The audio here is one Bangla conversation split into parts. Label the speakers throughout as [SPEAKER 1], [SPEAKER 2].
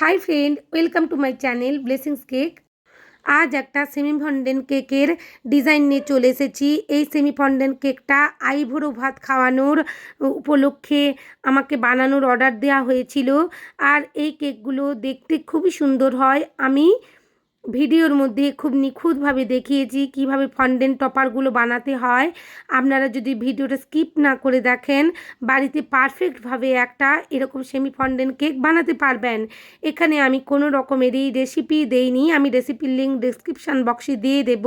[SPEAKER 1] Hi friend welcome to my channel blessings cake আজ একটা সেমি ফন্ডেন্ট কেকের ডিজাইন নিয়ে চলে এসেছি। এই সেমি ফন্ডেন্ট কেকটা আইভোরো ভাত খাওয়ানোর উপলক্ষে আমাকে বানানোর অর্ডার দেওয়া হয়েছিল। আর এই কেকগুলো দেখতে খুবই সুন্দর হয়। আমি ভিডিওর মধ্যে খুব নিখুঁতভাবে দেখিয়েছি কীভাবে ফন্ডেন্ট টপারগুলো বানাতে হয়। আপনারা যদি ভিডিওটা স্কিপ না করে দেখেন, বাড়িতে পারফেক্টভাবে একটা এরকম সেমি ফন্ডেন্ট কেক বানাতে পারবেন। এখানে আমি কোনো রকমেরই রেসিপি দেইনি, আমি রেসিপির লিঙ্ক ডিসক্রিপশান বক্সে দিয়ে দেব।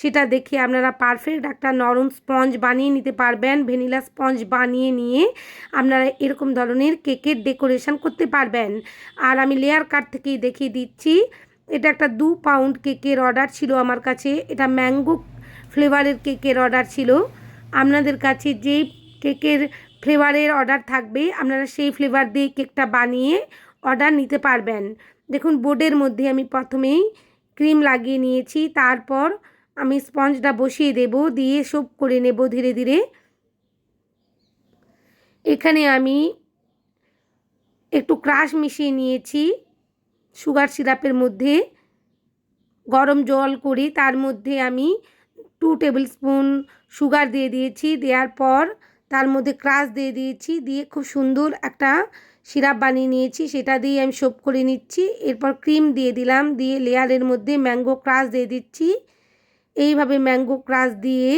[SPEAKER 1] সেটা দেখে আপনারা পারফেক্ট একটা নরম স্পঞ্জ বানিয়ে নিতে পারবেন, ভ্যানিলা স্পঞ্জ বানিয়ে নিয়ে আপনারা এরকম ধরনের কেকের ডেকোরেশন করতে পারবেন। আর আমি লেয়ার কার্ড থেকেই দেখিয়ে দিচ্ছি। এটা একটা দু পাউন্ড কেকের অর্ডার ছিল আমার কাছে। এটা ম্যাঙ্গো ফ্লেভারের কেকের অর্ডার ছিল। আপনাদের কাছে যেই কেকের ফ্লেভারের অর্ডার থাকবে, আপনারা সেই ফ্লেভার দিয়ে কেকটা বানিয়ে অর্ডার নিতে পারবেন। দেখুন, বোর্ডের মধ্যে আমি প্রথমেই ক্রিম লাগিয়ে নিয়েছি, তারপর আমি স্পঞ্জটা বসিয়ে দেব, দিয়ে সোপ করে নেব ধীরে ধীরে। এখানে আমি একটু ক্রাশ মিশিয়ে নিয়েছি। সুগার সিরাপের মধ্যে গরম জল করে তার মধ্যে আমি টু টেবিল স্পুন সুগার দিয়ে দিয়েছি। দেওয়ার পর তার মধ্যে ক্রাশ দিয়ে দিয়েছি। দিয়ে খুব সুন্দর একটা সিরাপ বানিয়ে নিয়েছি। সেটা দিয়ে আমি সোপ করে নিচ্ছি। এরপর ক্রিম দিয়ে দিলাম। দিয়ে লেয়ারের মধ্যে ম্যাঙ্গো ক্রাশ দিয়ে দিচ্ছি। এইভাবে ম্যাঙ্গো ক্রাশ দিয়ে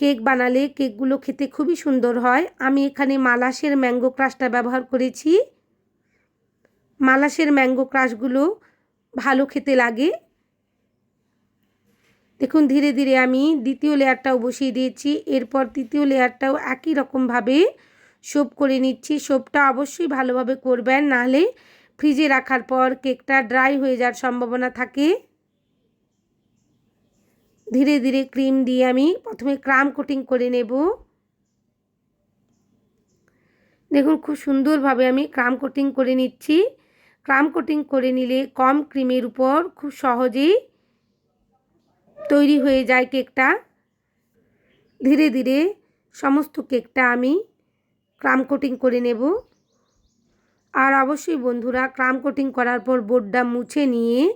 [SPEAKER 1] কেক বানালে কেকগুলো খেতে খুবই সুন্দর হয়। আমি এখানে মালাসের ম্যাঙ্গো ক্রাশটা ব্যবহার করেছি। মালাসের ম্যাঙ্গো ক্রাশগুলো ভালো খেতে লাগে। দেখুন, ধীরে ধীরে আমি দ্বিতীয় লেয়ারটাও বসিয়ে দিয়েছি। এরপর তৃতীয় লেয়ারটাও একই রকমভাবে সোপ করে নিচ্ছি। সোপটা অবশ্যই ভালোভাবে করবেন, নাহলে ফ্রিজে রাখার পর কেকটা ড্রাই হয়ে যাওয়ার সম্ভাবনা থাকে। ধীরে ধীরে ক্রিম দিয়ে আমি প্রথমে ক্রাম কোটিং করে নেব। দেখুন, খুব সুন্দরভাবে আমি ক্রাম কোটিং করে নিচ্ছি। ক্রাম কোটিং করে নিলে কম ক্রিমের উপর খুব সহজেই তৈরি হয়ে যায় কেকটা। ধীরে ধীরে সমস্ত কেকটা আমি ক্রাম কোটিং করে নেব। আর অবশ্যই বন্ধুরা, ক্রাম কোটিং করার পর বোর্ডটা মুছে নিয়ে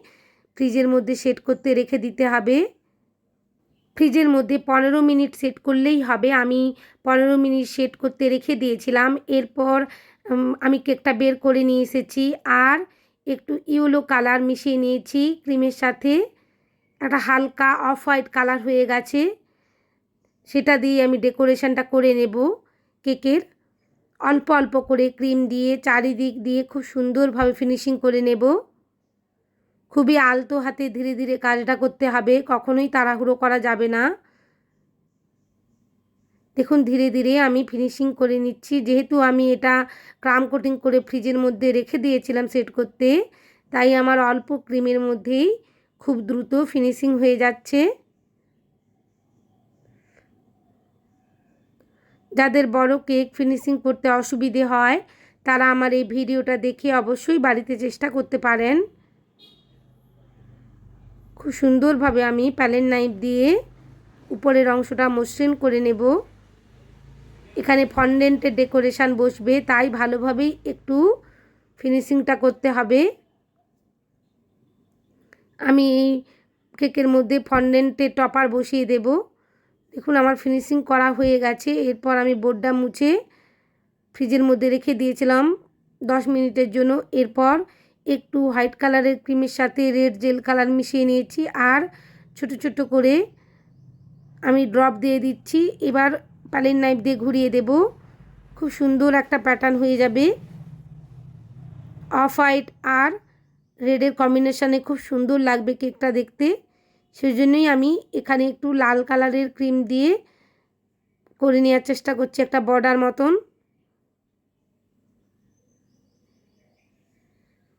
[SPEAKER 1] ফ্রিজের মধ্যে সেট করতে রেখে দিতে হবে। ফ্রিজের মধ্যে পনেরো মিনিট সেট করলেই হবে। আমি পনেরো মিনিট সেট করতে রেখে দিয়েছিলাম। এরপর আমি কেকটা বের করে নিয়ে এসেছি আর একটু ইয়েলো কালার মিশিয়ে নিয়েছি ক্রিমের সাথে। একটা হালকা অফ হোয়াইট কালার হয়ে গেছে। সেটা দিয়ে আমি ডেকোরেশনটা করে নেব কেকের। অল্প অল্প করে ক্রিম দিয়ে চারিদিক দিয়ে খুব সুন্দরভাবে ফিনিশিং করে নেব। খুবই আলতো হাতে ধীরে ধীরে কাজটা করতে হবে, কখনোই তাড়াহুড়ো করা যাবে না। দেখুন, ধীরে ধীরে আমি ফিনিশিং করে নিচ্ছি। যেহেতু আমি এটা ক্রাম কোটিং করে ফ্রিজের মধ্যে রেখে দিয়েছিলাম সেট করতে, তাই আমার অল্প ক্রিমের মধ্যেই খুব দ্রুত ফিনিশিং হয়ে যাচ্ছে। যাদের বড় কেক ফিনিশিং করতে অসুবিধে হয়, তারা আমার এই ভিডিওটা দেখে অবশ্যই বাড়িতে চেষ্টা করতে পারেন। খুব সুন্দরভাবে আমি প্যালেন নাইফ দিয়ে উপরের অংশটা মসৃণ করে নেব। এখানে ফন্ডেন্টের ডেকোরেশান বসবে, তাই ভালোভাবেই একটু ফিনিশিংটা করতে হবে। আমি এই কেকের মধ্যে ফন্ডেন্টের টপার বসিয়ে দেব। দেখুন, আমার ফিনিশিং করা হয়ে গেছে। এরপর আমি বোর্ডটা মুছে ফ্রিজের মধ্যে রেখে দিয়েছিলাম দশ মিনিটের জন্য। এরপর একটু হোয়াইট কালারের ক্রিমের সাথে রেড জেল কালার মিশিয়ে নিয়েছি। আর ছোট ছোট করে আমি ড্রপ দিয়ে দিচ্ছি। এবার প্যালেন নাইফ দিয়ে ঘুরিয়ে দেব। খুব সুন্দর একটা প্যাটার্ন হয়ে যাবে। অফ হোয়াইট আর রেডের কম্বিনেশানে খুব সুন্দর লাগবে কেকটা দেখতে। সেই জন্যই আমি এখানে একটু লাল কালারের ক্রিম দিয়ে করে নেওয়ার চেষ্টা করছি একটা বর্ডার মতন।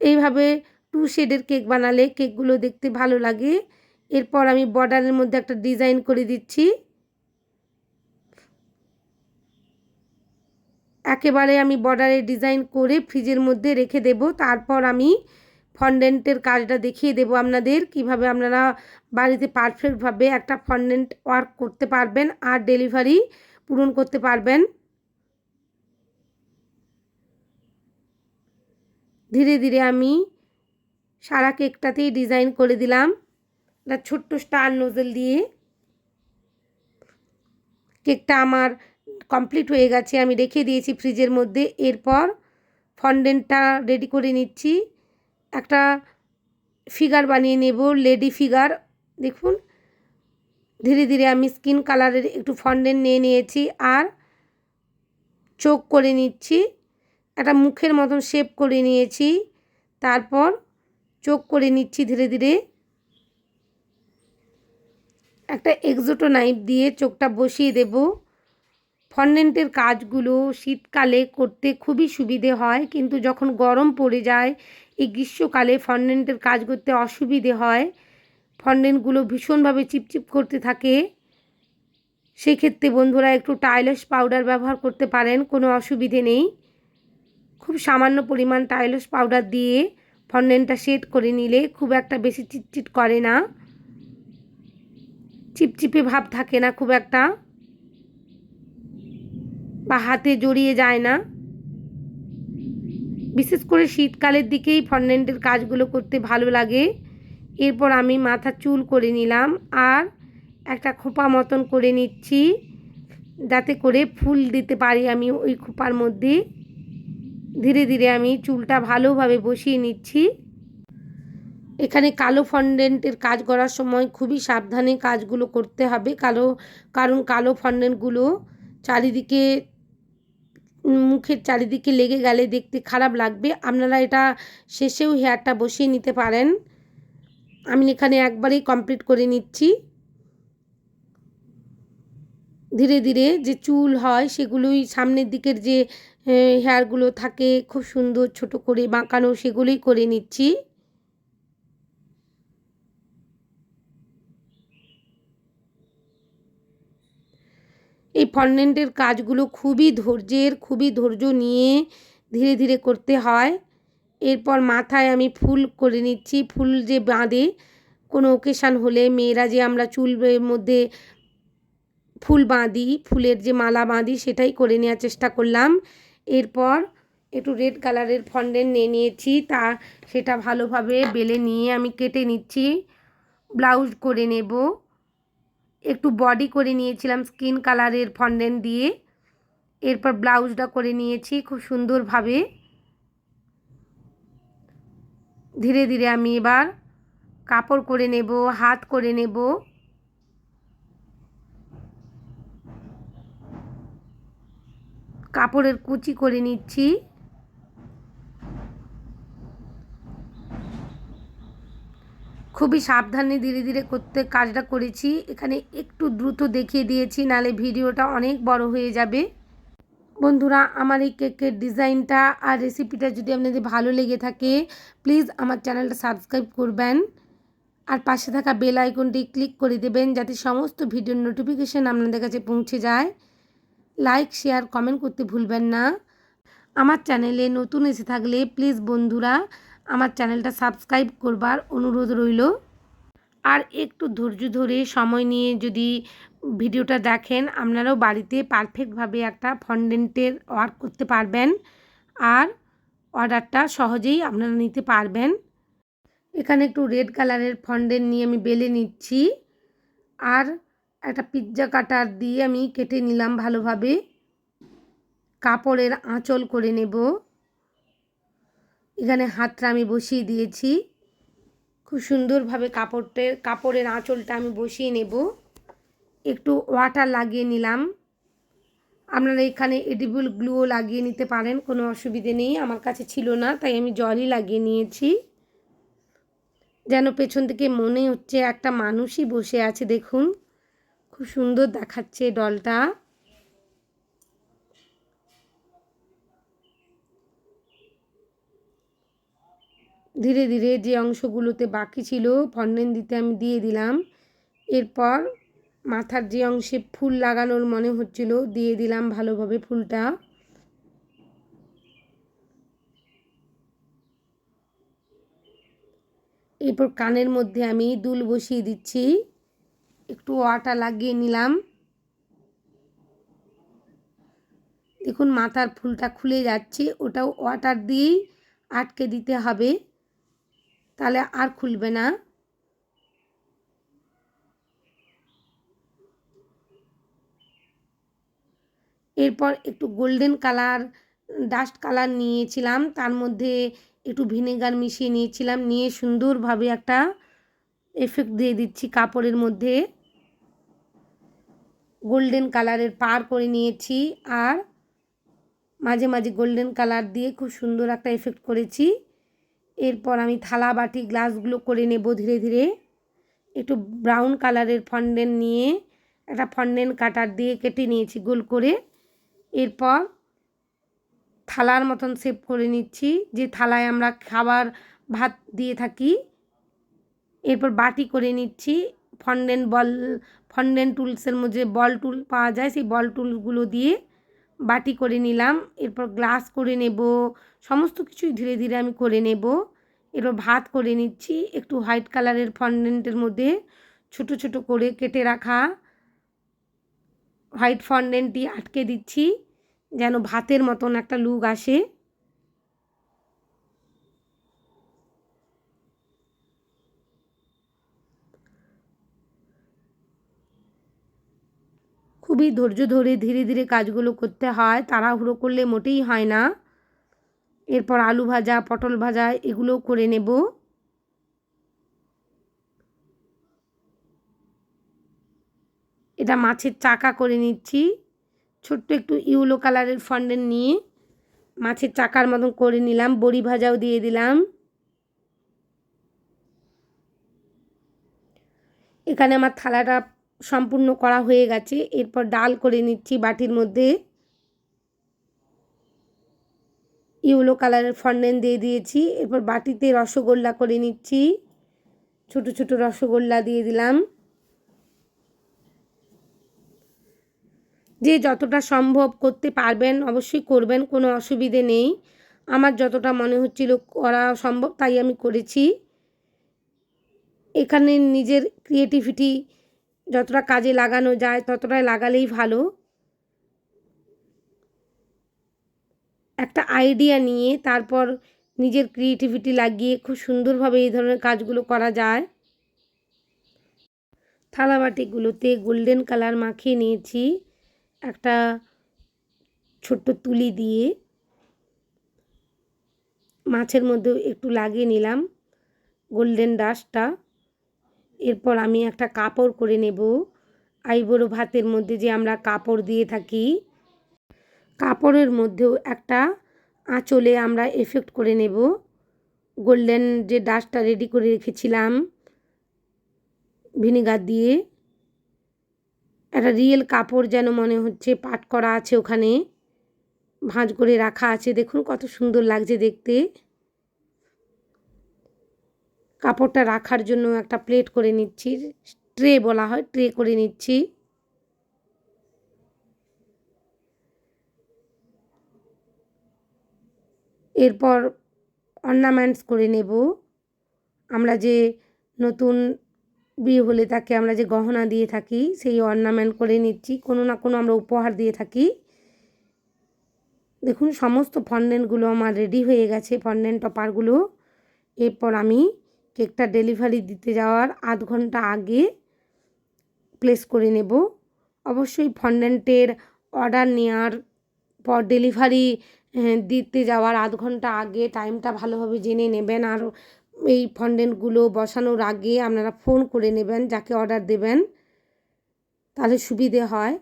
[SPEAKER 1] এইভাবে টু শেডের কেক বানালে কেকগুলো দেখতে ভালো লাগে। এরপর আমি বর্ডারের মধ্যে একটা ডিজাইন করে দিচ্ছি। একেবারে আমি বর্ডারে ডিজাইন করে ফ্রিজের মধ্যে রেখে দেব। তারপর আমি ফন্ডেন্টের কাজটা দেখিয়ে দেব আপনাদের, কীভাবে আপনারা বাড়িতে পারফেক্টভাবে একটা ফন্ডেন্ট ওয়ার্ক করতে পারবেন আর ডেলিভারি পূরণ করতে পারবেন। ধীরে ধীরে আমি সারা কেকটাতেই ডিজাইন করে দিলাম। একটা ছোট্ট স্টার নোজেল দিয়ে কেকটা আমার কমপ্লিট হয়ে গেছে। আমি রেখে দিয়েছি ফ্রিজের মধ্যে। এরপর ফন্ডেন্টটা রেডি করে নিচ্ছি। একটা ফিগার বানিয়ে নেব লেডি ফিগার দেখুন, ধীরে ধীরে আমি স্কিন কালারের একটু ফন্ডেন্ট নিয়ে নিয়েছি আর চোখ করে নিচ্ছি। একটা মুখের মতন শেপ করে নিয়েছি। তারপর চোখ করে নিচ্ছি ধীরে ধীরে। একটা এক্সোটো নাইফ দিয়ে চোখটা বসিয়ে দেব। ফন্ডেন্টের কাজগুলো শীতকালে করতে খুবই সুবিধে হয়, কিন্তু যখন গরম পড়ে যায়, এই গ্রীষ্মকালে ফন্ডেন্টের কাজ করতে অসুবিধে হয়। ফন্ডেন্টগুলো ভীষণভাবে চিপচিপ করতে থাকে। সেই ক্ষেত্রে বন্ধুরা একটু টাইলস পাউডার ব্যবহার করতে পারেন, কোনো অসুবিধে নেই। খুব সামান্য পরিমাণ টাইলস পাউডার দিয়ে ফন্ডেন্টটা সেট করে নিলে খুব একটা বেশি চিটচিট করে না। চিপচিপে ভাব থাকে না খুব একটা। বা হাতে জড়িয়ে যায় না। বিশেষ করে শীতকালের দিকেই ফন্ডেন্টের কাজগুলো করতে ভালো লাগে। এরপর আমি মাথা চুল করে নিলাম আর একটা খোপা মতন করে নিচ্ছি যাতে করে ফুল দিতে পারি আমি ওই খোপার মধ্যে। ধীরে ধীরে আমি চুলটা ভালোভাবে বসিয়ে নিচ্ছি। এখানে কালো ফন্ডেন্টের কাজ করার সময় খুবই সাবধানে কাজগুলো করতে হবে। কালো, কারণ কালো ফন্ডেন্টগুলো চারিদিকে মুখের চারিদিকে লেগে গেলে দেখতে খারাপ লাগবে। আপনারা এটা শেষেও হেয়ারটা বসিয়ে নিতে পারেন। আমি এখানে একবারেই কমপ্লিট করে নিচ্ছি। ধীরে ধীরে যে চুল হয় সেগুলোই সামনের দিকের যে হেয়ারগুলো থাকে খুব সুন্দর ছোট করে বাঁকানো সেগুলোই করে নিচ্ছি। এই ফন্ডেন্টের কাজগুলো খুবই ধৈর্যের, খুবই ধৈর্য নিয়ে ধীরে ধীরে করতে হয়। এরপর মাথায় আমি ফুল করে নিচ্ছি। ফুল যে বাঁধে, কোনো ওকেশান হলে মেয়েরা যে আমরা চুলের মধ্যে ফুল বাঁধি, ফুলের যে মালা বাঁধি, সেটাই করে নেওয়ার চেষ্টা করলাম। এরপর একটু রেড কালারের ফন্ডেন্ট নিয়ে নিয়েছি। তা, সেটা ভালোভাবে বেলে নিয়ে আমি কেটে নিচ্ছি। ব্লাউজ করে নেব। একটু বডি করে নিয়েছিলাম স্কিন কালারের ফন্ডেন্ট দিয়ে। এরপর ব্লাউজটা করে নিয়েছি খুব সুন্দরভাবে। ধীরে ধীরে আমি এবার কাপড় করে নেব, হাত করে নেব। কাপড়ের কুচি করে নিচ্ছি। খুবই সাবধানে ধীরে ধীরে করতে, কাজটা করেছি। এখানে একটু দ্রুত দেখিয়ে দিয়েছি, নালে ভিডিওটা অনেক বড় হয়ে যাবে। বন্ধুরা, আমার এই কেকের ডিজাইনটা আর রেসিপিটা যদি আপনাদের ভালো লেগে থাকে, প্লিজ আমার চ্যানেলটা সাবস্ক্রাইব করবেন। আর পাশে থাকা বেল আইকনটি ক্লিক করে দেবেন, যাতে সমস্ত ভিডিওর নোটিফিকেশান আপনাদের কাছে পৌঁছে যায়। লাইক, শেয়ার, কমেন্ট করতে ভুলবেন না। আমার চ্যানেলে নতুন এসে থাকলে, প্লিজ বন্ধুরা আমার চ্যানেলটা সাবস্ক্রাইব করবার অনুরোধ রইল। আর একটু ধৈর্য ধরে সময় নিয়ে যদি ভিডিওটা দেখেন, আপনারাও বাড়িতে পারফেক্টভাবে একটা ফন্ডেন্টের ওয়ার্ক করতে পারবেন। আর অর্ডারটা সহজেই আপনারা নিতে পারবেন। এখানে একটু রেড কালারের ফন্ডেন্ট নিয়ে আমি বেলে নিচ্ছি। আর একটা পিৎজা কাটার দিয়ে আমি কেটে নিলাম ভালোভাবে। কাপড়ের আঁচল করে নেব। এখানে হাতটা আমি বসিয়ে দিয়েছি। খুব সুন্দরভাবে কাপড়টের কাপড়ের আঁচলটা আমি বসিয়ে নেব। একটু ওয়াটার লাগিয়ে নিলাম। আপনারা এখানে এডিবল গ্লুও লাগিয়ে নিতে পারেন, কোনো অসুবিধে নেই। আমার কাছে ছিল না, তাই আমি জলই লাগিয়ে নিয়েছি। যেন পেছন থেকে মনে হচ্ছে একটা মানুষই বসে আছে, দেখুন। খুব সুন্দর দেখাচ্ছে ডলটা। ধীরে ধীরে যে অংশগুলোতে বাকি ছিল ফন্ডেন দিতে আমি দিয়ে দিলাম। এরপর মাথার যে অংশে ফুল লাগানোর মনে হচ্ছিল, দিয়ে দিলাম ভালোভাবে ফুলটা। এরপর কানের মধ্যে আমি দুল বসিয়ে দিচ্ছি। একটু ওয়াটা লাগিয়ে নিলাম। দেখুন, মাথার ফুলটা খুলে যাচ্ছে, ওটাও ওয়াটার দিয়েই আটকে দিতে হবে। তাহলে আর খুলবে না। এরপর একটু গোল্ডেন কালার, ডাস্ট কালার নিয়েছিলাম। তার মধ্যে একটু ভিনেগার মিশিয়ে নিয়েছিলাম। নিয়ে সুন্দরভাবে একটা এফেক্ট দিয়ে দিচ্ছি কাপড়ের মধ্যে। গোল্ডেন কালারের পার করে নিয়েছি আর মাঝে মাঝে গোল্ডেন কালার দিয়ে খুব সুন্দর একটা এফেক্ট করেছি। এরপর আমি থালা বাটি গ্লাসগুলো করে নেব ধীরে ধীরে। একটু ব্রাউন কালারের ফন্ডেন নিয়ে একটা ফন্ডেন কাটার দিয়ে কেটে নিয়েছি গোল করে। এরপর থালার মতন সেভ করে নিচ্ছি, যে থালায় আমরা খাবার ভাত দিয়ে থাকি। এরপর বাটি করে নিচ্ছি ফন্ডেন বল ফন্ডেন টুলসের মধ্যে বল টুল পাওয়া যায়, সেই বল টুলগুলো দিয়ে বাটি করে নিলাম, এরপর গ্লাস করে নেব, সমস্ত কিছুই ধীরে ধীরে আমি করে নেব। এরপর ভাত করে নিচ্ছি, একটু হোয়াইট কালারের ফন্ডেন্টের মধ্যে, ছোট ছোট করে কেটে রাখা হোয়াইট ফন্ডেন্টটি আটকে দিচ্ছি, যেন ভাতের মতন একটা লুক আসে। খুবই ধৈর্য ধরে ধীরে ধীরে কাজগুলো করতে হয়। তাড়াহুড়ো করলে মোটেই হয় না। এরপর আলু ভাজা, পটল ভাজা, এগুলোও করে নেব। এটা মাছের চাকা করে নিচ্ছি। ছোট্ট একটু ইউলো কালারের ফন্ডেন নিয়ে মাছের চাকার মতন করে নিলাম। বড়ি ভাজাও দিয়ে দিলাম। এখানে আমার থালাটা সম্পূর্ণ করা হয়ে গেছে। এরপর ডাল করে নিচ্ছি বাটির মধ্যে। ইউলো কালারের ফন্ডেন দিয়ে দিয়েছি। এরপর বাটিতে রসগোল্লা করে নিচ্ছি। ছোট ছোট রসগোল্লা দিয়ে দিলাম। যে যতটা সম্ভব করতে পারবেন অবশ্যই করবেন, কোনো অসুবিধে নেই। আমার যতটা মনে হচ্ছিল করা সম্ভব তাই আমি করেছি। এখানে নিজের ক্রিয়েটিভিটি যতটা কাজে লাগানো যায় ততটাই লাগালেই ভালো। একটা আইডিয়া নিয়ে তারপর নিজের ক্রিয়েটিভিটি লাগিয়ে খুব সুন্দরভাবে এই ধরনের কাজগুলো করা যায়। থালাবাটিগুলোতে গোল্ডেন কালার মাখিয়ে নিয়েছি। একটা ছোট্ট তুলি দিয়ে মাছের মধ্যে একটু লাগিয়ে নিলাম। গোল্ডেন ডাস্টটা এরপর আমি একটা কাপড় করে নেব। আইবুড়ো ভাতের মধ্যে যে আমরা কাপড় দিয়ে থাকি, কাপড়ের মধ্যেও একটা আঁচলে আমরা এফেক্ট করে নেব। গোল্ডেন যে ডাস্টটা রেডি করে রেখেছিলাম ভিনেগার দিয়ে। একটা রিয়েল কাপড় যেন মনে হচ্ছে পাট করা আছে ওখানে। ভাঁজ করে রাখা আছে। দেখুন কত সুন্দর লাগছে দেখতে। কাপড়টা রাখার জন্য একটা প্লেট করে নিচ্ছি। ট্রে বলা হয়, ট্রে করে নিচ্ছি। এরপর অর্নামেন্টস করে নেব। আমরা যে নতুন বিয়ে হলে তাকে আমরা যে গহনা দিয়ে থাকি, সেই অর্নামেন্ট করে নিচ্ছি। কোনো না কোনো আমরা উপহার দিয়ে থাকি। দেখুন, সমস্ত ফন্ডেন্টগুলো আমার রেডি হয়ে গেছে ফন্ডেন্ট টপারগুলো এরপর আমি কেকটা ডেলিভারি দিতে যাওয়ার আধ ঘণ্টা আগে প্লেস করে নেব। অবশ্যই ফন্ডেন্টের অর্ডার নেওয়ার পর ডেলিভারি দিতে যাওয়ার আধ ঘণ্টা আগে টাইমটা ভালোভাবে জেনে নেবেন। আর এই ফন্ডেন্টগুলো বসানোর আগে আপনারা ফোন করে নেবেন, যাকে অর্ডার দেবেন, তাহলে সুবিধে হয়।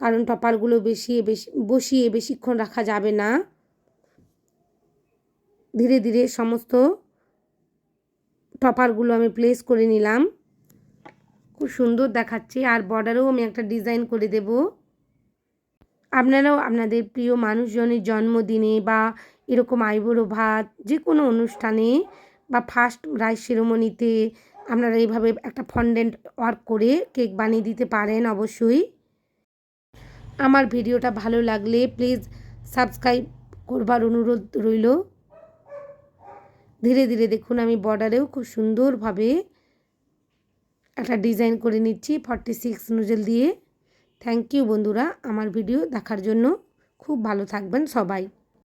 [SPEAKER 1] কারণ টপারগুলো বেশি বেশি, বসিয়ে বেশিক্ষণ রাখা যাবে না। ধীরে ধীরে সমস্ত টপারগুলো আমি প্লেস করে নিলাম। খুব সুন্দর দেখাচ্ছে, আর বর্ডারেও আমি একটা ডিজাইন করে দেব। আপনারাও আপনাদের প্রিয় মানুষজনের জন্মদিনে বা এরকম আইবুড়ো ভাত যে কোনো অনুষ্ঠানে বা ফার্স্ট রাইস সেরোমনিতে আপনারা এইভাবে একটা ফন্ডেন্ট ওয়ার্ক করে কেক বানিয়ে দিতে পারেন অবশ্যই। আমার ভিডিওটা ভালো লাগলে প্লিজ সাবস্ক্রাইব করবার অনুরোধ রইল। ধীরে ধীরে দেখুন আমি বর্ডারেও খুব সুন্দরভাবে একটা ডিজাইন করে নিচ্ছি ফর্টি সিক্স নুজেল দিয়ে। থ্যাংক ইউ বন্ধুরা, আমার ভিডিও দেখার জন্য। খুব ভালো থাকবেন সবাই।